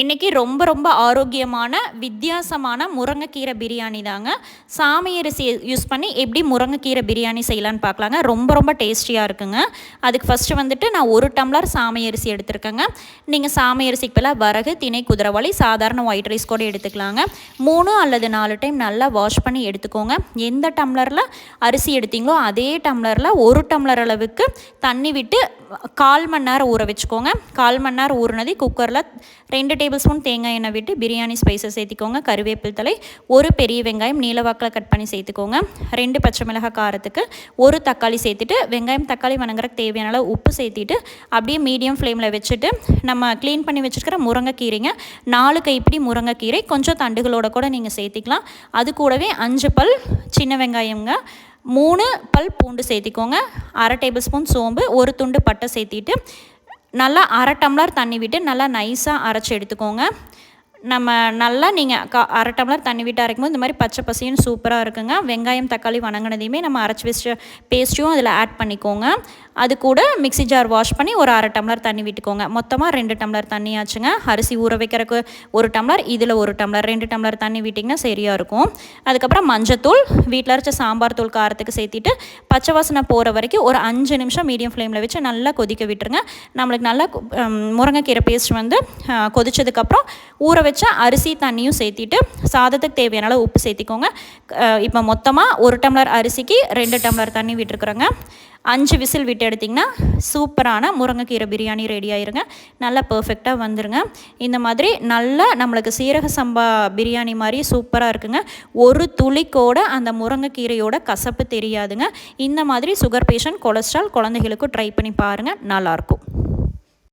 இன்றைக்கி ரொம்ப ரொம்ப ஆரோக்கியமான வித்தியாசமான முருங்கைக்கீரை பிரியாணி தாங்க. சாமி அரிசி யூஸ் பண்ணி எப்படி முருங்கைக்கீரை பிரியாணி செய்யலான்னு பார்க்கலாங்க ரொம்ப ரொம்ப டேஸ்டியாக இருக்குங்க. அதுக்கு ஃபஸ்ட்டு வந்துட்டு நான் ஒரு டம்ளர் சாமி அரிசி எடுத்துருக்கேங்க. நீங்கள் சாமி அரிசிக்கு பதிலாக வரகு திணை குதிரவாளி சாதாரண ஒயிட் ரைஸ் கூட எடுத்துக்கலாங்க. மூணு அல்லது நாலு டைம் நல்லா வாஷ் பண்ணி எடுத்துக்கோங்க. எந்த டம்ளரில் அரிசி எடுத்தீங்களோ அதே டம்ளரில் ஒரு டம்ளர் அளவுக்கு தண்ணி விட்டு கால் மணி நேரம் ஊற வச்சுக்கோங்க. கால் மணி நேரம் ஊறினது குக்கரில் ரெண்டு டேபிள் ஸ்பூன் தேங்காய் எண்ணெய் விட்டு பிரியாணி ஸ்பைஸை சேர்த்திக்கோங்க. கருவேப்பில் தலை ஒரு பெரிய வெங்காயம் நீலவாக்கில் கட் பண்ணி சேர்த்துக்கோங்க. ரெண்டு பச்சை மிளகாய் காரத்துக்கு ஒரு தக்காளி சேர்த்துட்டு வெங்காயம் தக்காளி வணங்குறக்கு தேவையான அளவு உப்பு சேர்த்திட்டு அப்படியே மீடியம் ஃப்ளேமில் வச்சுட்டு நம்ம க்ளீன் பண்ணி வச்சுருக்கிற முருங்கைக்கீரைங்க நாலு கைப்பிடி முருங்கைக்கீரை கொஞ்சம் தண்டுகளோட கூட நீங்கள் சேர்த்திக்கலாம். அது கூடவே அஞ்சு பல் சின்ன வெங்காயங்க மூணு பல் பூண்டு சேர்த்திக்கோங்க. அரை டேபிள் ஸ்பூன் சோம்பு ஒரு துண்டு பட்டை சேர்த்திட்டு நல்லா அரை டம்ளர் தண்ணி விட்டு நல்லா நைஸாக அரைச்சி எடுத்துக்கோங்க. நம்ம நல்லா நீங்கள் அரை டம்ளர் தண்ணி விட்டு அரைக்கும்போது இந்த மாதிரி பச்சை பசியும் சூப்பராக இருக்குங்க. வெங்காயம் தக்காளி வணங்கினதையுமே நம்ம அரைச்சி வச்ச பேஸ்ட்டையும் அதில் ஆட் பண்ணிக்கோங்க. அது கூட மிக்சி ஜார் வாஷ் பண்ணி ஒரு அரை டம்ளர் தண்ணி விட்டுக்கோங்க. மொத்தமாக ரெண்டு டம்ளர் தண்ணி ஆச்சுங்க. அரிசி ஊற வைக்கிறதுக்கு ஒரு டம்ளர் இதில் ஒரு டம்ளர் ரெண்டு டம்ளர் தண்ணி விட்டிங்கன்னா சரியாக இருக்கும். அதுக்கப்புறம் மஞ்சத்தூள் வீட்டில் அரைச்ச சாம்பார் தூள் காரத்துக்கு சேர்த்திட்டு பச்சை வாசனை போகிற வரைக்கும் ஒரு அஞ்சு நிமிஷம் மீடியம் ஃப்ளேமில் வச்சு நல்லா கொதிக்க விட்டுருங்க. நம்மளுக்கு நல்லா முருங்கைக்கீரை பேஸ்ட் வந்து கொதிச்சதுக்கப்புறம் ஊற வச்சு வச்ச அரிசி தண்ணியும் சேர்த்திட்டு சாதத்துக்கு தேவையான அளவு உப்பு சேர்த்திக்கோங்க. இப்போ மொத்தமாக ஒரு டம்ளர் அரிசிக்கு ரெண்டு டம்ளர் தண்ணி விட்டுருக்குறோங்க. அஞ்சு விசில் விட்டு எடுத்திங்கன்னா சூப்பரான முருங்கைக்கீரை பிரியாணி ரெடி ஆயிருங்க. நல்லா பர்ஃபெக்டாக வந்துருங்க. இந்த மாதிரி நல்லா நம்மளுக்கு சீரக சம்பா பிரியாணி மாதிரி சூப்பராக இருக்குங்க. ஒரு துளிக்கோட அந்த முருங்கைக்கீரையோட கசப்பு தெரியாதுங்க. இந்த மாதிரி சுகர் பேஷண்ட் கொலஸ்ட்ரால் குழந்தைகளுக்கும் ட்ரை பண்ணி பாருங்கள் நல்லாயிருக்கும்